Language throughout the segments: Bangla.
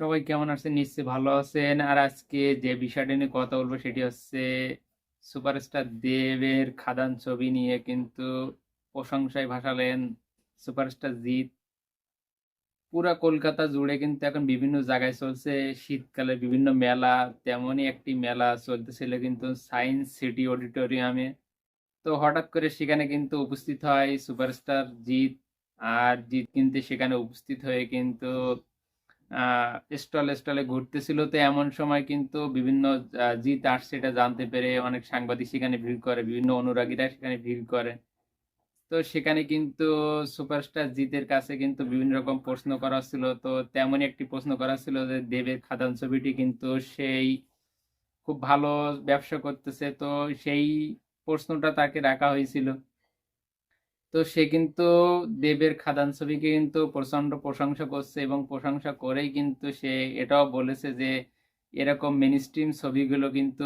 সবাই কেমন আছেন? নিশ্চয়ই ভালো আছেন। আর আজকে যে বিষয়টা নিয়ে কথা বলব সেটি হচ্ছে সুপারস্টার দেবের খাদান ছবি নিয়ে কিন্তু প্রশংসায় ভাসালেন সুপারস্টার জিৎ। পুরা কলকাতা জুড়ে কিন্তু এখন বিভিন্ন জায়গায় চলছে শীতকালে বিভিন্ন মেলা। তেমনই একটি মেলা চলতেছিল কিন্তু সায়েন্স সিটি অডিটোরিয়ামে। তো হঠাৎ করে সেখানে কিন্তু উপস্থিত হয় সুপারস্টার জিৎ। আর জিৎ কিন্তু সেখানে উপস্থিত হয়ে কিন্তু স্টলে, স্টলে ঘুরতেছিল। তো এমন সময় কিন্তু বিভিন্ন জিৎ আসছে এটা জানতে পেরে অনেক সাংবাদিক সেখানে ভিড় করে। বিভিন্ন অনুরাগীরা সেখানে ভিড় করে। তো সেখানে কিন্তু সুপারস্টার জিতের কাছে কিন্তু বিভিন্ন রকম প্রশ্ন করা ছিল তো তেমনই একটি প্রশ্ন করা ছিল যে দেবের খাদান ছবিটি কিন্তু সেই খুব ভালো ব্যবসা করতেছে। তো সেই প্রশ্নটা তাকে রাখা হয়েছিল। তো সে কিন্তু দেবের খাদান ছবিকে কিন্তু প্রচণ্ড প্রশংসা করছে এবং প্রশংসা করেই কিন্তু সে এটাও বলেছে যে এরকম মেইনস্ট্রিম ছবিগুলো কিন্তু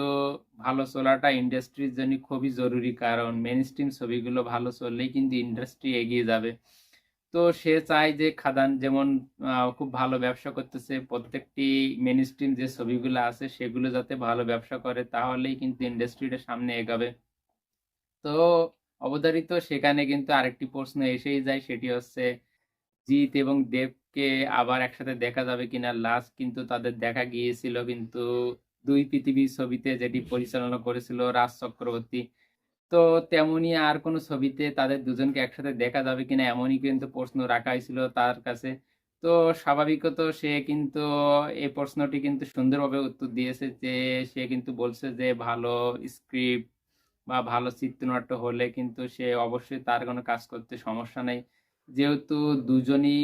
ভালো চলাটা ইন্ডাস্ট্রির জন্য খুবই জরুরি, কারণ মেইনস্ট্রিম ছবিগুলো ভালো চললেই কিন্তু ইন্ডাস্ট্রি এগিয়ে যাবে। তো সে চায় যে খাদান যেমন খুব ভালো ব্যবসা করতেছে, প্রত্যেকটি মেইনস্ট্রিম যে ছবিগুলো আছে সেগুলো যাতে ভালো ব্যবসা করে তাহলেই কিন্তু ইন্ডাস্ট্রিটা সামনে এগাবে। তো অবধারিত সেখানে কিন্তু আরেকটি প্রশ্ন এসেই যায়, সেটি হচ্ছে, জিৎ এবং দেবকে আবার একসাথে দেখা যাবে কিনা? লাস্ট কিন্তু তাদের দেখা গিয়েছিল কিন্তু 'দুই পৃথিবী' ছবিতে যেটি পরিচালনা করেছিল রাজ চক্রবর্তী। তো তেমনি আর কোন ছবিতে তাদের দুজনকে একসাথে দেখা যাবে কিনা এমনই কিন্তু প্রশ্ন রাখা হয়েছিল তার কাছে। তো স্বাভাবিকত সে কিন্তু এই প্রশ্নটি কিন্তু সুন্দরভাবে উত্তর দিয়েছে যে, সে কিন্তু বলছে যে, ভালো স্ক্রিপ্ট বা ভালো চিত্রনাট্য হলে কিন্তু সে অবশ্যই তার কোনো কাজ করতে সমস্যা নেই। যেহেতু দুজনই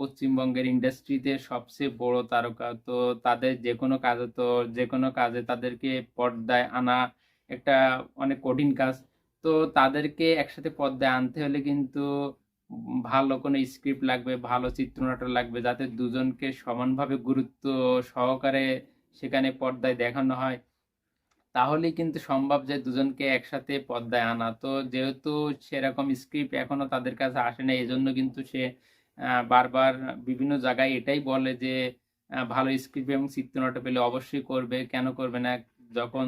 পশ্চিমবঙ্গের ইন্ডাস্ট্রিতে সবচেয়ে বড় তারকা। তো তাদের যে কোনো কাজে তো যে কোনো কাজে তাদেরকে পর্দায় আনা একটা অনেক কঠিন কাজ। তো তাদেরকে একসাথে পর্দায় আনতে হলে কিন্তু ভালো কোনো স্ক্রিপ্ট লাগবে, ভালো চিত্রনাট্য লাগবে যাতে দুজনকে সমানভাবে গুরুত্ব সহকারে সেখানে পর্দায় দেখানো হয়। তাহলেই কিন্তু সম্ভব যে দুজনকে একসাথে পদ্মায় আনা। তো যেহেতু সেরকম স্ক্রিপ্ট এখনও তাদের কাছে আসে না এই জন্য কিন্তু সে বারবার বিভিন্ন জায়গায় এটাই বলে যে ভালো স্ক্রিপ্ট এবং চিত্রনাট্য পেলে অবশ্যই করবে। কেন করবে না? যখন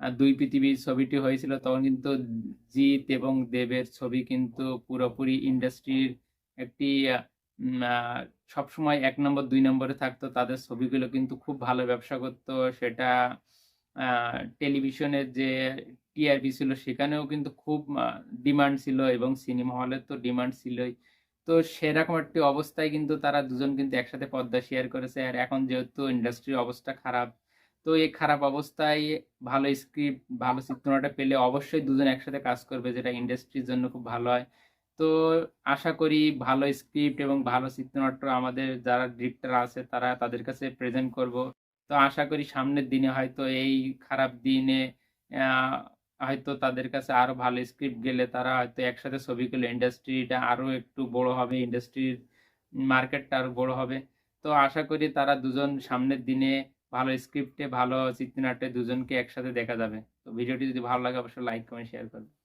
'দুই পৃথিবীর ছবিটি হয়েছিল, তখন কিন্তু জিৎ এবং দেবের ছবি কিন্তু পুরোপুরি ইন্ডাস্ট্রির একটি সবসময় ১ নম্বর, দুই নম্বরে থাকতো। তাদের ছবিগুলো কিন্তু খুব ভালো ব্যবসা করতো, সেটা টেলিভিশনের যে টিআরপি ছিল সেখানেও কিন্তু খুব ডিমান্ড ছিল এবং সিনেমা হলের তো ডিমান্ড ছিলই। তো সেরকম একটি অবস্থায় কিন্তু তারা দুজন কিন্তু একসাথে পর্দা শেয়ার করেছে। আর এখন যেহেতু ইন্ডাস্ট্রির অবস্থা খারাপ, তো এই খারাপ অবস্থায় ভালো স্ক্রিপ্ট, ভালো চিত্রনাট্য পেলে অবশ্যই দুজন একসাথে কাজ করবে যেটা ইন্ডাস্ট্রির জন্য খুব ভালো হয়। তো আশা করি ভালো স্ক্রিপ্ট এবং ভালো চিত্রনাট্য আমাদের যারা ডিরেক্টর আছে তারা তাদের কাছে প্রেজেন্ট করব। তো আশা করি সামনের দিনে হয়তো এই খারাপ দিনে হয়তো তাদের কাছে আরও ভালো স্ক্রিপ্ট গেলে তারা হয়তো একসাথে ছবিগুলো ইন্ডাস্ট্রিটা আরও একটু বড় হবে, ইন্ডাস্ট্রির মার্কেটটা আরও বড় হবে। তো আশা করি তারা দুজন সামনের দিনে ভালো স্ক্রিপ্টে, ভালো চিত্রনাট্যে দুজনকে একসাথে দেখা যাবে। তো ভিডিওটি যদি ভালো লাগে অবশ্যই লাইক, কমেন্ট, শেয়ার করবেন।